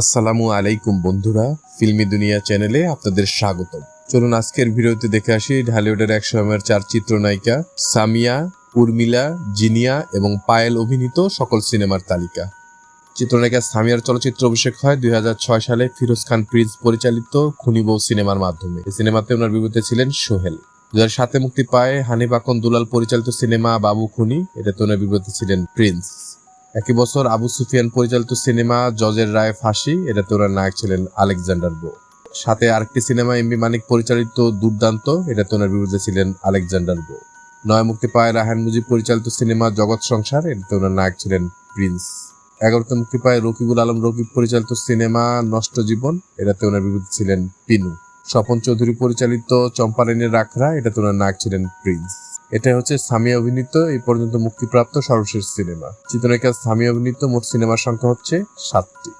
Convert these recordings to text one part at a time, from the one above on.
আসসালামু আলাইকুম বন্ধুরা, ফিল্মি দুনিয়া চ্যানেলে আপনাদের স্বাগত চলুন আজকের ভিডিওতে দেখে আসি ঢালিউডের এক সময়ের চার চিত্রনায়িকা সামিয়া, উর্মিলা, জিনিয়া এবং পায়েল অভিনীত সকল সিনেমার তালিকা। চিত্রনায়িকা সামিয়ার চলচ্চিত্র অভিষেক হয় দুই হাজার ছয় সালে ফিরোজ খান প্রিন্স পরিচালিত খুনি বউ সিনেমার মাধ্যমে। এই সিনেমাতে ওনার বিপরীতে ছিলেন সোহেল। দু হাজার সাতে মুক্তি পায় হানিফ আকন দুলাল পরিচালিত সিনেমা বাবু খুনি, এটাতে ওনার বিপরীতে ছিলেন প্রিন্স। একই বছর আবু সুফিয়ান পরিচালিত সিনেমা জজের রায় ফাঁসি, এটাতে ওনার নায়ক ছিলেন আলেকজান্ডার বো। সাথে আরেকটি সিনেমা এমবি মানিক পরিচালিত দুর্দান্ত, এটাতে ওনার বিরুদ্ধে ছিলেন আলেকজান্ডার বো। নয় মুক্তি পায় রাহান মুজিব পরিচালিত সিনেমা জগৎ সংসার, এটাতে ওনার নায়ক ছিলেন প্রিন্স। এগারোতে মুক্তি পায় রকিবুল আলম রকিব পরিচালিত সিনেমা নষ্ট জীবন, এটাতে ওনার বিরুদ্ধে ছিলেন পিনু। স্বপন চৌধুরী পরিচালিত চম্পারেনের রাখরা এটাতে ওনার নায়ক ছিলেন প্রিন্স। এটা হচ্ছে সামিয়া অভিনীত, এই পর্যন্ত মুক্তিপ্রাপ্ত সর্বশেষ সিনেমা। চিত্রনায়িকা সামিয়া অভিনীত মোট সিনেমার সংখ্যা হচ্ছে সাতটি।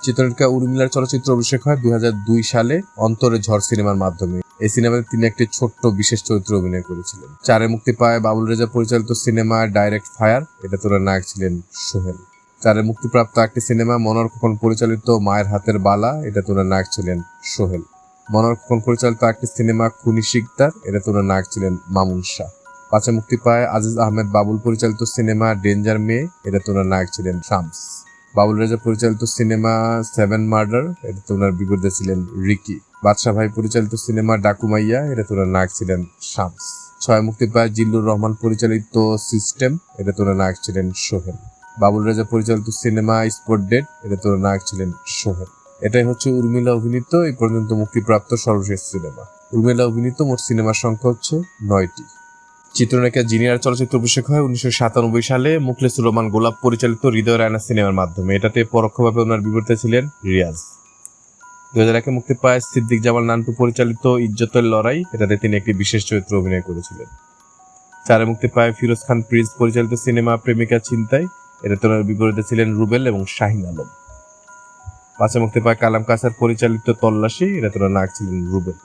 চিত্রনায়িকা উর্মিলার চলচ্চিত্র অভিষেক হয় দুই হাজার দুই সালে অন্তরে ঝড় সিনেমার মাধ্যমে। এই সিনেমাতে তিনি একটি ছোট্ট বিশেষ চরিত্রে অভিনয় করেছিলেন। চারে মুক্তি পায় বাবুল রেজা পরিচালিত সিনেমা ডাইরেক্ট ফায়ার এটা তোরা নায়ক ছিলেন সোহেল। চারে মুক্তিপ্রাপ্ত একটি সিনেমা মনোর খোকন পরিচালিত মায়ের হাতের বালা এটা তোরা নায়ক ছিলেন সোহেল। মনোর খোকন পরিচালিত একটি সিনেমা খুনি শিকদার এটা তোরা নায়ক ছিলেন মামুন শাহ। পাঁচে মুক্তি পায় আজিজ আহমেদ বাবুল পরিচালিত সিনেমা ডেঞ্জার মেয়ে এটাতে ওনার নায়ক ছিলেন শামস। বাবুল রাজা পরিচালিত সিনেমা সেভেন মার্ডার এটাতে ওনার বিপরীতে ছিলেন রিকি। বাদশাহ ভাই পরিচালিত সিনেমা ডাকুমাইয়া এটাতে ওনার নায়ক ছিলেন শামস। ছয় মুক্তি পায় জিল্লুর রহমান পরিচালিত সিস্টেম এটাতে ওনার নায়ক ছিলেন সোহেল। বাবুল রাজা পরিচালিত সিনেমা স্পোর্ট ডেট এটাতে ওনার নায়ক ছিলেন সোহেল। এটাই হচ্ছে উর্মিলা অভিনীত, এই পর্যন্ত মুক্তিপ্রাপ্ত সর্বশেষ সিনেমা। উর্মিলা অভিনীত মোট সিনেমার সংখ্যা হচ্ছে নয়টি। চিত্রনায়িকা জিনিয়ার চলচ্চিত্র অভিষেক হয় উনিশশো সাতানব্বই সালে মুখলেসুর রহমান গোলাপ পরিচালিত হৃদয় রায়না সিনেমার মাধ্যমে। এটাতে পরোক্ষভাবে ওনার বিপরীতে ছিলেন রিয়াজ। দু হাজার একে মুক্তি পায় সিদ্দিক জামাল নান্টু পরিচালিত ইজ্জতের লড়াই। এটাতে তিনি একটি বিশেষ চরিত্র অভিনয় করেছিলেন। চারে মুক্তি পায় ফিরোজ খান প্রিন্স পরিচালিত সিনেমা প্রেমিকা চিন্তায় এটাতে ওনার বিপরীতে ছিলেন রুবেল এবং শাহিন আলম। পাঁচে মুক্তি পায় কালাম কাসার পরিচালিত তল্লাশি। এটাতে ওনার নাক ছিলেন রুবেল।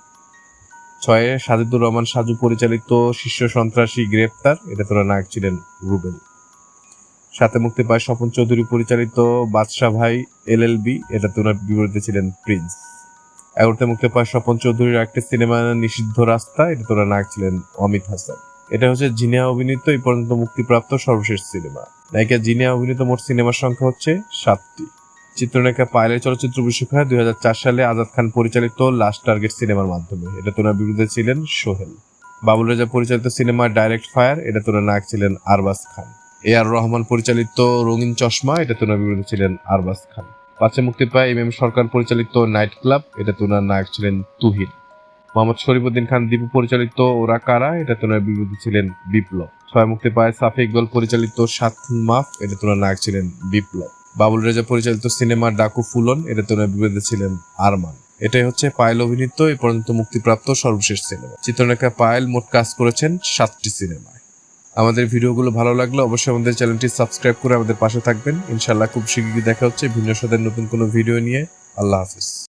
ছয়ে সাজিদুর রহমান সাজু পরিচালিত শীর্ষ সন্ত্রাসী গ্রেপ্তার। এটা তোরা নায়ক ছিলেন রুবেল। সাথে মুক্তি পায় স্বপন চৌধুরী পরিচালিত বাদশাহ ভাই এল এল বি এটা তোনার বিপরীতে ছিলেন প্রিন্স। এগারোতে মুক্তি পায় স্বপন চৌধুরীর একটি সিনেমা নিষিদ্ধ রাস্তা। এটা তোরা নায়ক ছিলেন অমিত হাসান। এটা হচ্ছে জিনিয়া অভিনীত, এই পর্যন্ত মুক্তিপ্রাপ্ত সর্বশেষ সিনেমা। নায়িকা জিনিয়া অভিনীত মোট সিনেমার সংখ্যা হচ্ছে সাতটি। চিত্রনায়িকা পায়েলের চলচ্চিত্র অভিষেক হয় দুই সালে আজাদ খান পরিচালিত লাস্ট টার্গেট সিনেমার মাধ্যমে। এটা তোনার বিরুদ্ধে ছিলেন সোহেল। বাবুল রাজা পরিচালিত সিনেমা ডাইরেক্ট ফায়ার এটা তোনার নায়ক ছিলেন আরবাস খান। এ আর রহমান পরিচালিত রঙিন চশমা, এটা তোনার বিরুদ্ধে ছিলেন আরবাস খান। পাঁচে মুক্তি পায় এম এম সরকার পরিচালিত নাইট ক্লাব এটা তোনার নায়ক ছিলেন তুহিন। মোহাম্মদ শরীফুদ্দিন খান দীপু পরিচালিত ওরা কারা এটা তোনার বিরুদ্ধে ছিলেন বিপ্লব। ছয় মুক্তি পায় সাফি ইকবাল পরিচালিত সাত মাফ, এটা তোনার নায়ক ছিলেন বিপ্লব। বাবুল রেজা পরিচালিত সিনেমা ডাকু ফুলন এটা তো বিপরীতে ছিলেন আরমান। এটাই হচ্ছে পায়েল অভিনীত, এ পর্যন্ত মুক্তিপ্রাপ্ত সর্বশেষ সিনেমা। চিত্রনায়িকা পায়েল মোট কাজ করেছেন সাতটি সিনেমায়। আমাদের ভিডিওগুলো ভালো লাগলে অবশ্যই আমাদের চ্যানেলটি সাবস্ক্রাইব করে আমাদের পাশে থাকবেন। ইনশাল্লাহ খুব শীঘ্রই দেখা হচ্ছে ভিন্ন সাথে নতুন কোনো ভিডিও নিয়ে। আল্লাহ হাফিজ।